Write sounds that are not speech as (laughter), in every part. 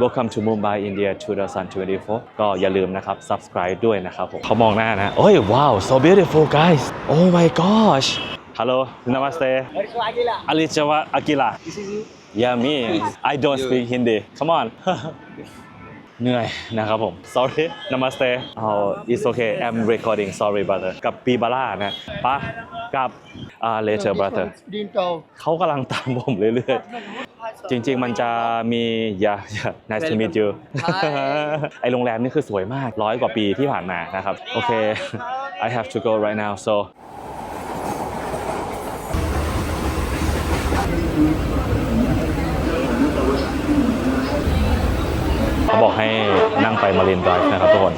Welcome to Mumbai India 2024 ก็อย่าลืมนะครับ subscribe ด้วยนะครับผมเขามองหน้านะ โอ้ย ว้าว so beautiful guys oh my gosh hello namaste Alichawa Akila yeah me I don't speak Hindi come on เหนื่อยนะครับผม sorry namaste oh it's okay I'm recording sorry brother กับปีบาร่านะปะกับ uh, later brother เขากำลังตามผมเรื่อยๆ จริง ๆ มันจะมีอย่าอย่า nice to meet you ไอโรงแรมนี่คือสวยมากร้อยกว่าปีที่ผ่านมานะครับโอเค I have to go right now so เขาบอกให้นั่งไปมารินไดรฟ์นะครับทุกคน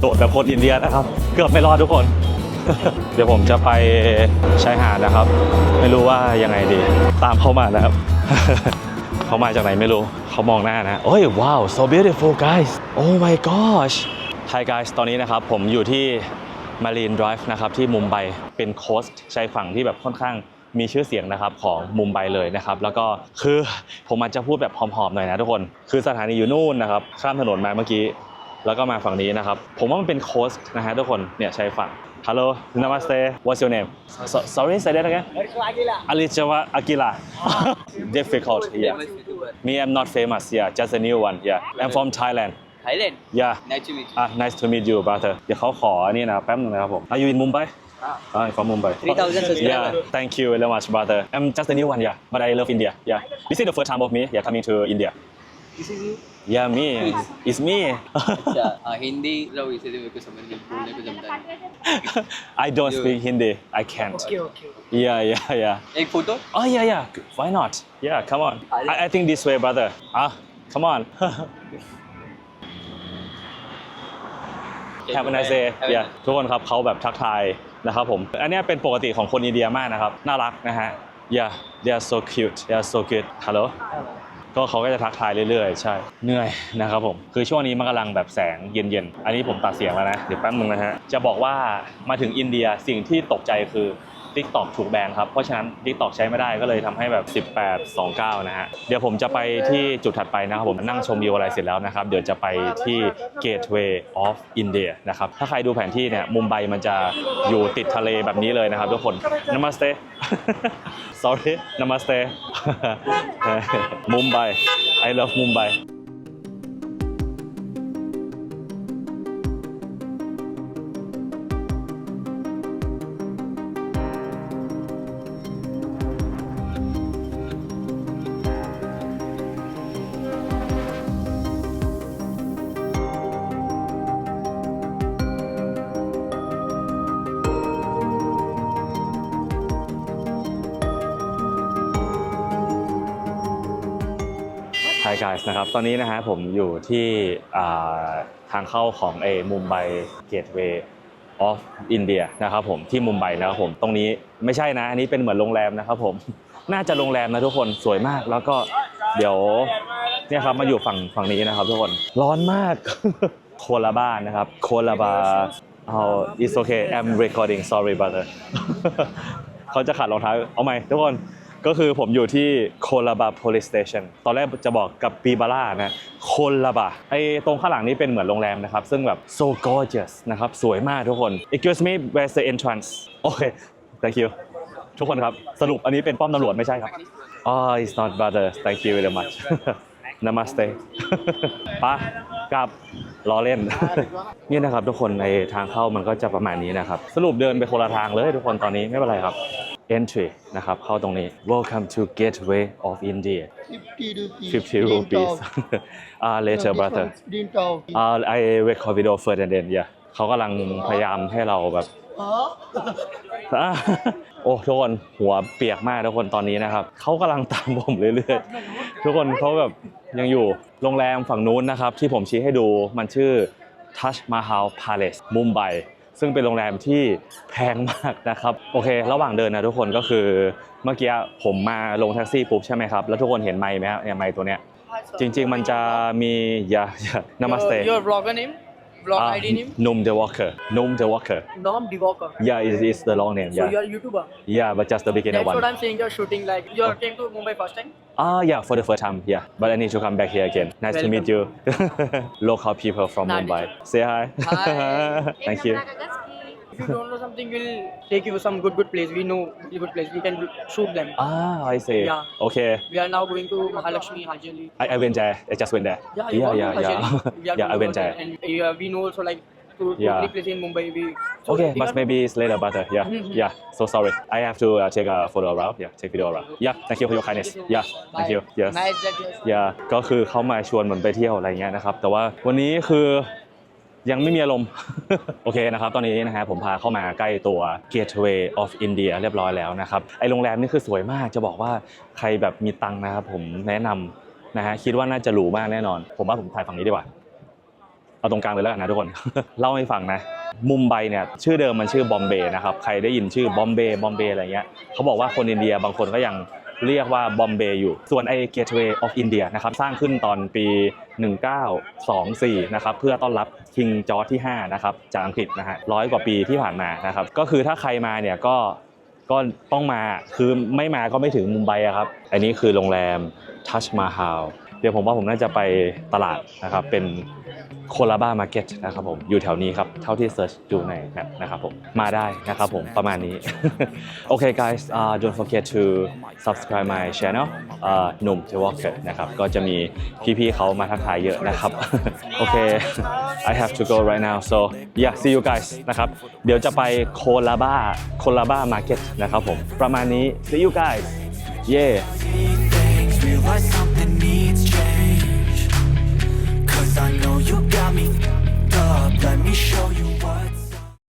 โดดแบบคนอินเดียนะครับ เกือบไม่รอดทุกคน เดี๋ยวผมจะไปชายหาดนะครับ ไม่รู้ว่ายังไงดี ตามเขามานะครับ เขามาจากไหนไม่รู้ เขามองหน้านะ โอ้ยว้าว so beautiful guys oh my gosh Hi guys ตอนนี้นะครับ ผมอยู่ที่ Marine Drive นะครับที่มุมไบเป็นโคสต์ชายฝั่งที่แบบค่อนข้างมีชื่อเสียงนะครับของมุมไบเลยนะครับแล้วก็คือผมอาจจะพูดแบบหอมๆหน่อยนะทุกคน คือสถานีอยู่นู่นนะครับข้ามถนนมาเมื่อกี้ แล้วก็มาฝั่งนี้นะครับ ผมว่ามันเป็นโคสต์นะฮะทุกคน เนี่ยชายฝั่ง Hello Namaste What's your name so, Sorry say that again Alichawa Akila Difficult yeah Me I'm not famous yeah just a new one yeah I'm from Thailand Thailand. yeah Nice to meet you. อะ nice to meet you brother เดี๋ยวเขาขออันนี่นะแป๊บนึงนะครับผม Are you in Mumbai Ah. I'm from Mumbai 3,000 subscribers. Yeah thank you very much brother I'm just a new one yeah but I love India yeah This is the first time of me yeah coming to India This is you. Yeah me it's me अच्छा हाँ, हिंदी मतलब इसे मेरे को समझ में बोलने को जमता नहीं I don't speak Hindi I can't Okay, okay. Yeah yeah yeah एक photo Oh yeah yeah why not Yeah come on I, I think this way brother ah come on Have a nice day Have a yeah nice- ทุกคนครับเขาแบบทักทายนะครับผม อันเนี้ยเป็นปกติของคนอินเดียมากนะครับ น่ารักนะฮะ yeah they are so cute they are so good hello ก็เขาก็จะทักทายเรื่อยๆ ใช่ เหนื่อยนะครับผม คือช่วงนี้มันกำลังแบบแสงเย็นๆ อันนี้ผมตัดเสียงแล้วนะ เดี๋ยวแป๊บนึงนะฮะ จะบอกว่ามาถึงอินเดียสิ่งที่ตกใจคือ TikTok ถูกแบนครับ เพราะฉะนั้น TikTok ใช้ไม่ได้ก็เลยทำให้แบบ 18 29 นะฮะ เดี๋ยวผมจะไปที่จุดถัดไปนะครับผมนั่งชมวิวอะไรเสร็จแล้วนะครับ เดี๋ยวจะไปที่ Gateway of India นะครับ ถ้าใครดูแผนที่เนี่ยมุมไบมันจะอยู่ติดทะเลแบบนี้เลยนะครับทุกคน Namaste sorry Namaste มุมไบ I love Mumbai Hi guys นะครับ ตอนนี้นะฮะผมอยู่ที่ทางเข้าของเอมุมไบเกตเวย์ออฟอินเดียนะครับผมที่มุมไบนะครับผมตรงนี้ไม่ใช่นะ อันนี้เป็นเหมือนโรงแรมนะครับผมน่าจะโรงแรมนะทุกคนสวยมากแล้วก็เดี๋ยวเนี่ยครับมาอยู่ฝั่งฝั่งนี้นะครับ ทุกคนร้อนมากโคลาบ้านนะครับโคลาบาเอา it's okay I'm recording sorry brother เขาจะขัดรองเท้าเอาใหม่ทุกคน ก็คือผมอยู่ที่โคลาบา police station ตอนแรกจะบอกกับปีบาร่านะโคลาบาไอตรงข้างหลังนี้เป็นเหมือนโรงแรมนะครับ ซึ่งแบบ so gorgeous นะครับ สวยมากทุกคน excuse me where's the entrance โอเค thank you ทุกคนครับ สรุปอันนี้เป็นป้อมตำรวจไม่ใช่ครับ oh it's not brother thank you very much namaste ปะกลับล้อเล่น นี่นะครับทุกคนในทางเข้ามันก็จะประมาณนี้นะครับ สรุปเดินไปคนละทางเลยทุกคนตอนนี้ไม่เป็นไรครับ entry นะครับเข้าตรงนี้ welcome to gateway of India 50 rupees. 50 rupees Dintao. uh, No, later this brother one, Dintao. uh, I record video first and then yeah เขากำลังพยายามให้เราแบบ Huh? อะโอ้ทุกคนหัวเปียกมากทุกคนตอนนี้นะครับเขากำลังตามผมเรื่อยๆทุกคนเขาแบบยังอยู่โรงแรมฝั่งนู้นนะครับ ที่ผมชี้ให้ดูมันชื่อ Taj Mahal Palace มุมไบ ซึ่งเป็นโรงแรมที่แพงมากนะครับ โอเค ระหว่างเดินนะทุกคนก็คือเมื่อกี้ผมมาลงแท็กซี่ปุ๊บใช่ไหมครับ แล้วทุกคนเห็นไมค์ไหมครับเนี่ยไมค์ตัวเนี้ยจริง ๆ มันจะมีอย่าอย่า Namaste Your, your blogger name? Vlog Uh, ID name? Noom the Walker. Noom the Walker. Nom Diwakar. Yeah, it's, it's the long name. So Yeah. you're a YouTuber. Yeah, but just the beginner That's one. what I'm saying. You're shooting like you are came to Mumbai first time. Ah, yeah, for the first time. Yeah, but I need to come back here again. Nice to meet you. (laughs) Local people from Nice. Mumbai. Say hi. Hi. (laughs) Thank you. If you don't know something, we'll take you to some good good place. We know really good place. We can shoot them. Ah, I see. Yeah. Okay. We are now going to Mahalakshmi, Haji Ali. I, I went there. I just went there. Yeah, you yeah, want yeah, to Haji yeah. Ali? We are yeah, I going went over there. And uh, we know also like two, two Yeah. three places in Mumbai. We so Okay, we but are- maybe it's later, but uh, yeah, Mhm. yeah. So sorry. I have to uh, take a photo around. Yeah, take video around. Yeah, thank you for your kindness. Yeah, thank you. Yes. Nice that yes. อย่าก็คือเขามาชวนเหมือนไปเที่ยวอะไรเงี้ยนะครับ แต่ว่าวันนี้คือ ยังไม่มีอารมณ์ โอเคนะครับ ตอนนี้นะฮะผมพาเข้ามาใกล้ตัว Gateway of India เรียบร้อยแล้วนะครับ ไอโรงแรมนี่คือสวยมากจะบอกว่าใครแบบมีตังนะครับผมแนะนำนะฮะคิดว่าน่าจะหรูมากแน่นอน ผมว่าผมถ่ายฝั่งนี้ดีกว่า เอาตรงกลางเลยแล้วกันนะทุกคน เล่าให้ฟังนะมุมไบเนี่ยชื่อเดิมมันชื่อบอมเบย์นะครับใครได้ยินชื่อบอมเบย์บอมเบย์อะไรเงี้ยเขาบอกว่าคนอินเดียบางคนก็ยัง เรียกว่าบอมเบย์อยู่ ส่วนไอ้ Gateway of India นะครับสร้างขึ้นตอนปี 1924 นะครับเพื่อต้อนรับคิงจอร์จที่ 5 นะครับจากอังกฤษนะฮะร้อยกว่าปีที่ผ่านมานะครับก็คือถ้าใครมาเนี่ยก็ก็ต้องมาคือไม่มาก็ไม่ถึงมุมไบอะครับ อันนี้คือโรงแรมทัชมาฮาล เดี๋ยวผมว่าผมน่าจะไปตลาดนะครับ เป็นโคลาบ้ามาร์เก็ตนะครับผมอยู่แถวนี้ครับ เท่าที่เซิร์ชดูในแมปนะครับผมมาได้นะครับผมประมาณนี้โอเค guys uh, don't forget to subscribe my channel หนุ่ม The Walker นะครับก็จะมีพี่ๆเขามาทักทายเยอะนะครับโอเค I have to go right now so yeah see you guys นะครับเดี๋ยวจะไปโคลาบ้าโคลาบ้ามาร์เก็ตนะครับผมประมาณนี้ see you guys yeah Cause I know you got me up. Let me show you what